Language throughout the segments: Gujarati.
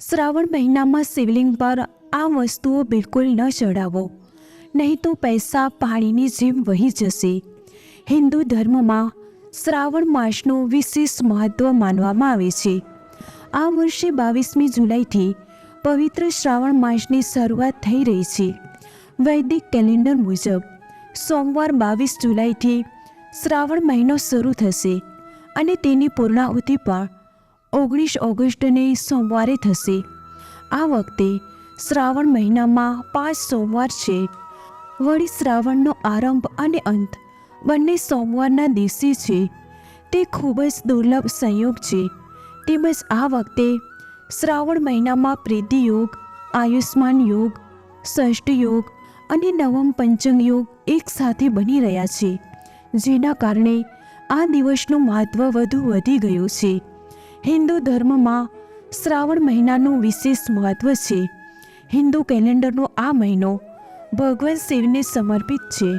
શ્રાવણ મહિનામાં શિવલિંગ પર આ વસ્તુઓ બિલકુલ ન ચડાવો. નહીં તો પૈસા, પાણીની જેમ વહી જશે. હિન્દુ ધર્મમાં શ્રાવણ માસનું વિશેષ મહત્ત્વ માનવામાં આવે છે. આ વર્ષે બાવીસમી જુલાઈથી પવિત્ર શ્રાવણ માસની શરૂઆત થઈ રહી છે. વૈદિક કેલેન્ડર મુજબ સોમવાર બાવીસ જુલાઈથી શ્રાવણ મહિનો શરૂ થશે અને તેની પૂર્ણાહુતિ પણ ઓગણીસ ઓગસ્ટને સોમવારે થશે. આ વખતે શ્રાવણ મહિનામાં પાંચ સોમવાર છે. વળી શ્રાવણનો આરંભ અને અંત બંને સોમવારના દિવસે છે. તે ખૂબ જ દુર્લભ સંયોગ છે. તેમજ આ વખતે શ્રાવણ મહિનામાં પ્રીતિ યોગ આયુષ્માન યોગ, ષષ્ઠ યોગ અને નવમ પંચમ યોગ એકસાથે બની રહ્યા છે. જેના કારણે આ દિવસનું મહત્ત્વ વધુ વધી ગયું છે. હિન્દુ ધર્મમાં શ્રાવણ મહિનાનું વિશેષ મહત્ત્વ છે. હિન્દુ કેલેન્ડરનો આ મહિનો ભગવાન શિવને સમર્પિત છે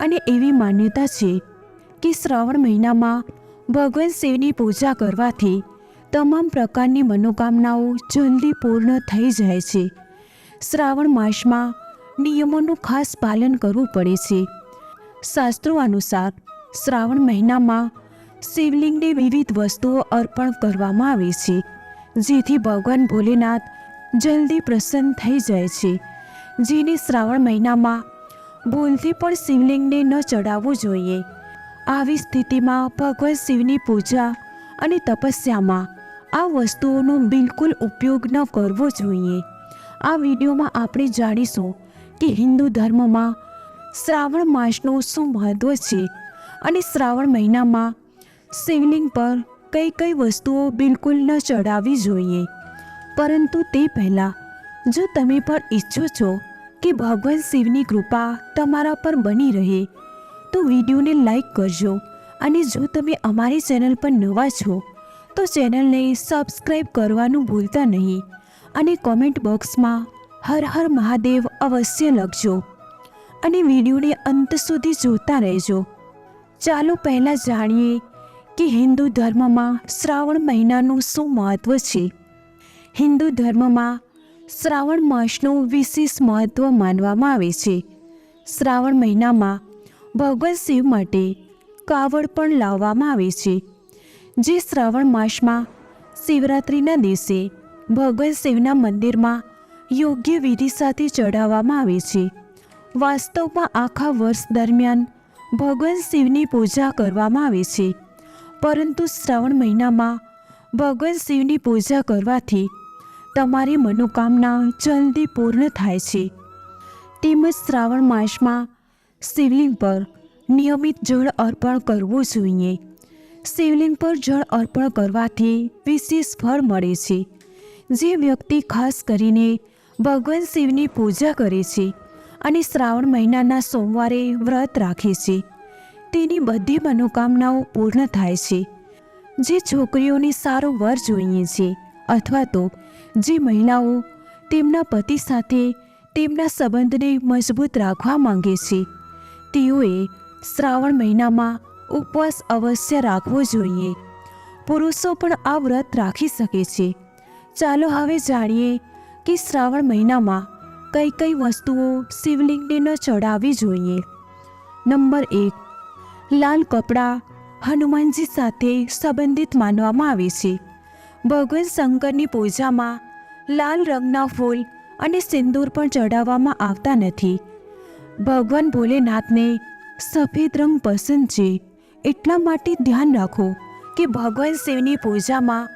અને એવી માન્યતા છે કે શ્રાવણ મહિનામાં ભગવાન શિવની પૂજા કરવાથી તમામ પ્રકારની મનોકામનાઓ જલ્દી પૂર્ણ થઈ જાય છે. શ્રાવણ માસમાં નિયમોનું ખાસ પાલન કરવું પડે છે. શાસ્ત્રો અનુસાર શ્રાવણ મહિનામાં શિવલિંગને વિવિધ વસ્તુઓ અર્પણ કરવામાં આવે છે, જેથી ભગવાન ભોલેનાથ જલ્દી પ્રસન્ન થઈ જાય છે. જેને શ્રાવણ મહિનામાં ભૂલથી પણ શિવલિંગને ન ચડાવવું જોઈએ. આવી સ્થિતિમાં ભગવાન શિવની પૂજા અને તપસ્યામાં આ વસ્તુઓનો બિલકુલ ઉપયોગ ન કરવો જોઈએ. આ વિડીયોમાં આપણે જાણીશું કે હિન્દુ ધર્મમાં શ્રાવણ માસનું શું મહત્ત્વ છે અને શ્રાવણ મહિનામાં શિવલિંગ પર કઈ કઈ વસ્તુઓ બિલકુલ ન ચડાવવી જોઈએ. પરંતુ તે પહેલાં, જો તમે પણ ઈચ્છો છો કે ભગવાન શિવની કૃપા તમારા પર બની રહે, તો વિડીયોને લાઈક કરજો અને જો તમે અમારી ચેનલ પર નવા છો, તો ચેનલને સબસ્ક્રાઈબ કરવાનું ભૂલતા નહીં અને કોમેન્ટ બોક્સમાં હર હર મહાદેવ અવશ્ય લખજો અને વિડીયોને અંત સુધી જોતા રહેજો. ચાલો પહેલાં જાણીએ કે હિન્દુ ધર્મમાં શ્રાવણ મહિનાનું શું મહત્ત્વ છે? હિન્દુ ધર્મમાં શ્રાવણ માસનું વિશેષ મહત્ત્વ માનવામાં આવે છે. શ્રાવણ મહિનામાં ભગવાન શિવ માટે કાવડ પણ લાવવામાં આવે છે. જે શ્રાવણ માસમાં શિવરાત્રિના દિવસે ભગવાન શિવના મંદિરમાં યોગ્ય વિધિ સાથે ચઢાવવામાં આવે છે. વાસ્તવમાં આખા વર્ષ દરમિયાન ભગવાન શિવની પૂજા કરવામાં આવે છે. પરંતુ શ્રાવણ મહિનામાં ભગવાન શિવની પૂજા કરવાથી તમારી મનોકામના જલ્દી પૂર્ણ થાય છે. તેમજ શ્રાવણ માસમાં શિવલિંગ પર નિયમિત જળ અર્પણ કરવું જોઈએ. શિવલિંગ પર જળ અર્પણ કરવાથી વિશેષ ફળ મળે છે. જે વ્યક્તિ ખાસ કરીને ભગવાન શિવની પૂજા કરે છે અને શ્રાવણ મહિનાના સોમવારે વ્રત રાખે છે. તેની બધી મનોકામનાઓ પૂર્ણ થાય છે. જે છોકરીઓને સારો વર જોઈએ છે અથવા તો જે મહિલાઓ તેમના પતિ સાથે તેમના સંબંધને મજબૂત રાખવા માંગે છે, તેઓએ શ્રાવણ મહિનામાં ઉપવાસ અવશ્ય રાખવો જોઈએ. પુરુષો પણ આ વ્રત રાખી શકે છે. ચાલો હવે જાણીએ કે શ્રાવણ મહિનામાં કઈ કઈ વસ્તુઓ શિવલિંગને ન ચડાવવી જોઈએ. નંબર એક લાલ કપડાં હનુમાનજી સાથે સંબંધિત માનવામાં આવે છે. ભગવાન શંકરની પૂજામાં લાલ રંગના ફૂલ અને સિંદૂર પણ ચડાવવામાં આવતા નથી. ભગવાન ભોલેનાથને સફેદ રંગ પસંદ છે. એટલા માટે ધ્યાન રાખો કે ભગવાન શિવની પૂજામાં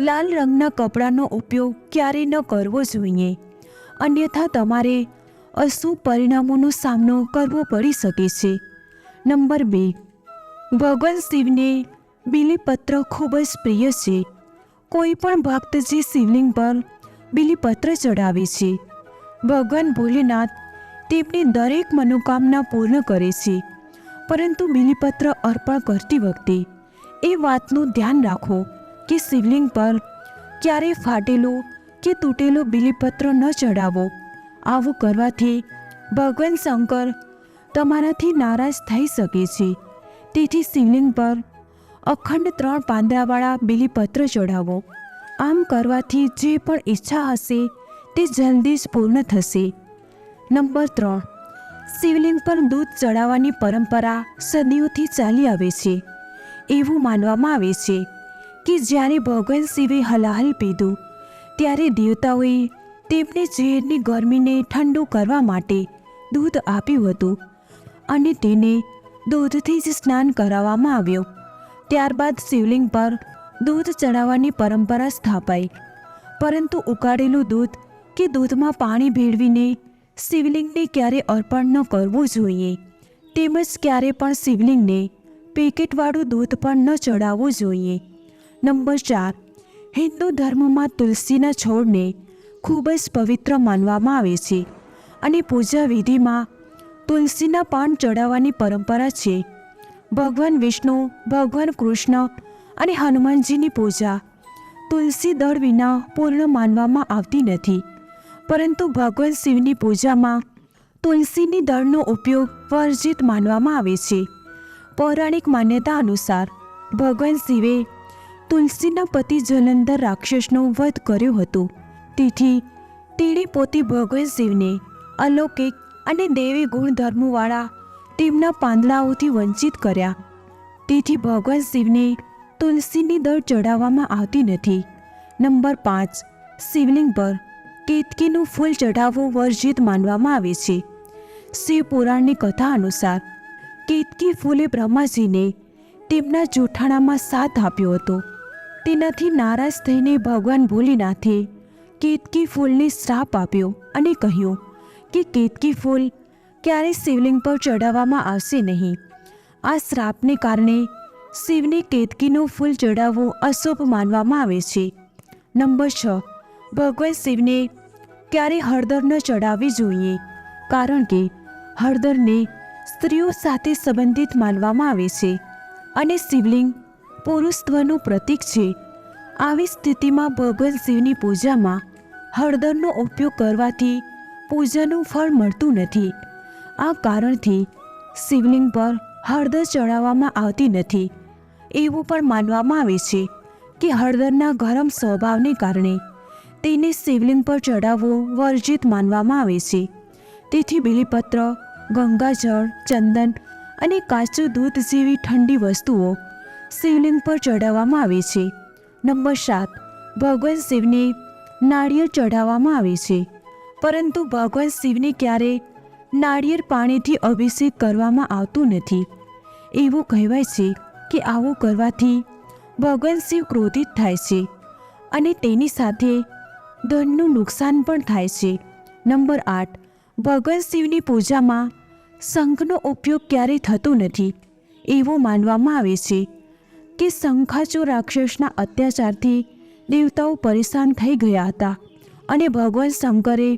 લાલ રંગના કપડાનો ઉપયોગ ક્યારેય ન કરવો જોઈએ. અન્યથા તમારે અશુભ પરિણામોનો સામનો કરવો પડી શકે છે. નંબર બે. ભગવાન શિવને બિલીપત્ર ખૂબ જ પ્રિય છે. કોઈ પણ ભક્ત જે શિવલિંગ પર બિલીપત્ર ચડાવે છે. ભગવાન ભોલેનાથ તેમની દરેક મનોકામના પૂર્ણ કરે છે. પરંતુ બિલીપત્ર અર્પણ કરતી વખતે એ વાતનું ધ્યાન રાખો કે શિવલિંગ પર ક્યારેય ફાટેલો કે તૂટેલો બિલીપત્ર ન ચડાવો આવું કરવાથી ભગવાન શંકર તમારાથી નારાજ થઈ શકે છે. તેથી શિવલિંગ પર અખંડ ત્રણ પાંદડાવાળા બિલીપત્ર ચઢાવો. આમ કરવાથી જે પણ ઈચ્છા હશે તે જલ્દી જ પૂર્ણ થશે. નંબર ત્રણ. શિવલિંગ પર દૂધ ચડાવવાની પરંપરા સદીઓથી ચાલી આવે છે. એવું માનવામાં આવે છે કે જ્યારે ભગવાન શિવે હલાહલ પીધું, ત્યારે દેવતાઓએ તેમને ઝેરની ગરમીને ઠંડુ કરવા માટે દૂધ આપ્યું હતું. અને તેને દૂધથી જ સ્નાન કરાવવામાં આવ્યું. ત્યારબાદ શિવલિંગ પર દૂધ ચડાવવાની પરંપરા સ્થાપાઈ. પરંતુ ઉકાળેલું દૂધ કે દૂધમાં પાણી ભેળવીને શિવલિંગને ક્યારે અર્પણ ન કરવું જોઈએ, તેમજ ક્યારે પણ શિવલિંગને પેકેટવાળું દૂધ પણ ન ચડાવવું જોઈએ. નંબર ચાર, હિન્દુ ધર્મમાં તુલસીના છોડને ખૂબ જ પવિત્ર માનવામાં આવે છે અને પૂજા વિધિમાં તુલસીના પાન ચડાવવાની પરંપરા છે. ભગવાન વિષ્ણુ, ભગવાન કૃષ્ણ અને હનુમાનજીની પૂજા. તુલસી દળ વિના પૂર્ણ માનવામાં આવતી નથી. પરંતુ ભગવાન શિવની પૂજામાં તુલસીની દળનો ઉપયોગ વર્જિત માનવામાં આવે છે. પૌરાણિક માન્યતા અનુસાર, ભગવાન શિવે તુલસીના પતિ જલંધર રાક્ષસનો વધ કર્યો હતો. તેથી તેણે પોતે ભગવાન શિવને અલૌકિક અને દેવી ગુણધર્મોવાળા તેમના પાંદડાઓથી વંચિત કર્યા. તેથી ભગવાન શિવને તુલસીની દળ ચઢાવવામાં આવતી નથી. નંબર પાંચ. શિવલિંગ પર કેતકીનું ફૂલ ચઢાવવું વર્જિત માનવામાં આવે છે. શિવ પુરાણની કથા અનુસાર કેતકી ફૂલે બ્રહ્માજીને તેમના જૂઠાણામાં સાથ આપ્યો હતો. તેનાથી નારાજ થઈને ભગવાન ભોલેનાથે કેતકી ફૂલને શ્રાપ આપ્યો અને કહ્યું કે કેતકી ફૂલ ક્યારે શિવલિંગ પર ચડાવવામાં આવશે નહીં. આ શ્રાપને કારણે શિવને કેતકીનું ફૂલ ચડાવવું અશુભ માનવામાં આવે છે. નંબર છ. ભગવાન શિવને ક્યારે હળદર ન ચડાવવી જોઈએ, કારણ કે હળદરને સ્ત્રીઓ સાથે સંબંધિત માનવામાં આવે છે અને શિવલિંગ પુરુષત્વનું પ્રતીક છે. આવી સ્થિતિમાં ભગવાન શિવની પૂજામાં હળદરનો ઉપયોગ કરવાથી પૂજાનું ફળ મળતું નથી. આ કારણથી શિવલિંગ પર હળદર ચડાવવામાં આવતી નથી. એવું પણ માનવામાં આવે છે કે હળદરના ગરમ સ્વભાવને કારણે તેને શિવલિંગ પર ચડાવવું વર્જિત માનવામાં આવે છે. તેથી બીલીપત્ર, ગંગાજળ, ચંદન અને કાચું દૂધ જેવી ઠંડી વસ્તુઓ શિવલિંગ પર ચડાવવામાં આવે છે. નંબર સાત, ભગવાન શિવને નાળિયેર ચઢાવવામાં આવે છે. પરંતુ ભગવાન શિવને ક્યારે નાળિયેર પાણીથી અભિષેક કરવામાં આવતું નથી. એવું કહેવાય છે કે આવું કરવાથી ભગવાન શિવ ક્રોધિત થાય છે અને તેની સાથે ધનનું નુકસાન પણ થાય છે. નંબર આઠ, ભગવાન શિવની પૂજામાં શંખનો ઉપયોગ ક્યારેય થતો નથી? એવું માનવામાં આવે છે કે શંખાચો રાક્ષસના અત્યાચારથી દેવતાઓ પરેશાન થઈ ગયા હતા અને ભગવાન શંકરે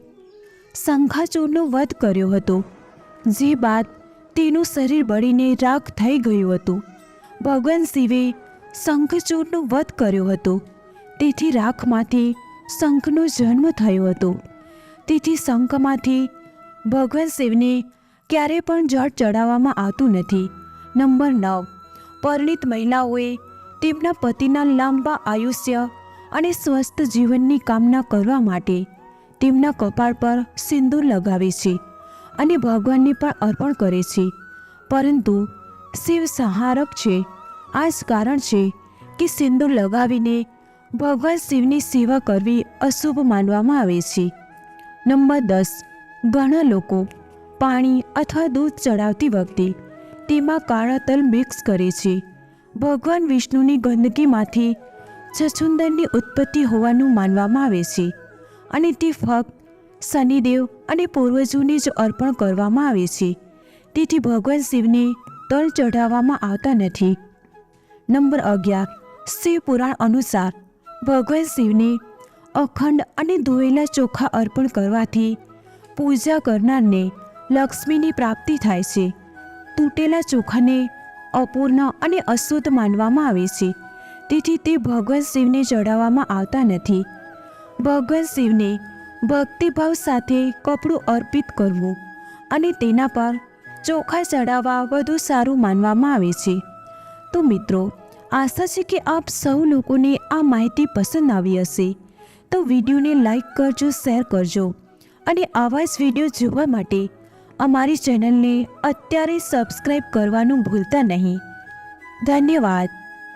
શંખાચોરનો વધ કર્યો હતો. જે બાદ તેનું શરીર બળીને રાખ થઈ ગયું હતું. ભગવાન શિવે શંખચૂરનો વધ કર્યો હતો. તેથી રાખમાંથી શંખનો જન્મ થયો હતો. તેથી શંખમાંથી ભગવાન શિવને ક્યારે પણ જળ ચડાવવામાં આવતું નથી. નંબર નવ. પરિણિત મહિલાઓએ તેમના પતિના લાંબા આયુષ્ય અને સ્વસ્થ જીવનની કામના કરવા માટે તેમના કપાળ પર સિંદૂર લગાવે છે અને ભગવાનને પણ અર્પણ કરે છે. પરંતુ શિવ સંહારક છે. આ જ કારણ છે કે સિંદૂર લગાવીને ભગવાન શિવની સેવા કરવી અશુભ માનવામાં આવે છે. નંબર દસ. ઘણા લોકો પાણી અથવા દૂધ ચડાવતી વખતે તેમાં કાળા તલ મિક્સ કરે છે. ભગવાન વિષ્ણુની ગંદકીમાંથી છછુંદરની ઉત્પત્તિ હોવાનું માનવામાં આવે છે. અને તે ફક્ત શનિદેવ અને પૂર્વજોને જ અર્પણ કરવામાં આવે છે. તેથી ભગવાન શિવને તલ ચઢાવવામાં આવતા નથી. નંબર અગિયાર. શિવ પુરાણ અનુસાર ભગવાન શિવને અખંડ અને ધોયેલા ચોખા અર્પણ કરવાથી પૂજા કરનારને લક્ષ્મીની પ્રાપ્તિ થાય છે. તૂટેલા ચોખાને અપૂર્ણ અને અશુદ્ધ માનવામાં આવે છે. તેથી તે ભગવાન શિવને ચઢાવવામાં આવતા નથી. ભગવાન શિવને ભક્તિભાવ સાથે કપડું અર્પિત કરવું અને તેના પર ચોખા ચડાવવા વધુ સારું માનવામાં આવે છે. તો મિત્રો, આશા છે કે આપ સૌ લોકોને આ માહિતી પસંદ આવી હશે. તો વિડીયોને લાઈક કરજો, શેર કરજો અને આવા જ વીડિયો જોવા માટે અમારી ચેનલને અત્યારે સબસ્ક્રાઈબ કરવાનું ભૂલતા નહીં. ધન્યવાદ.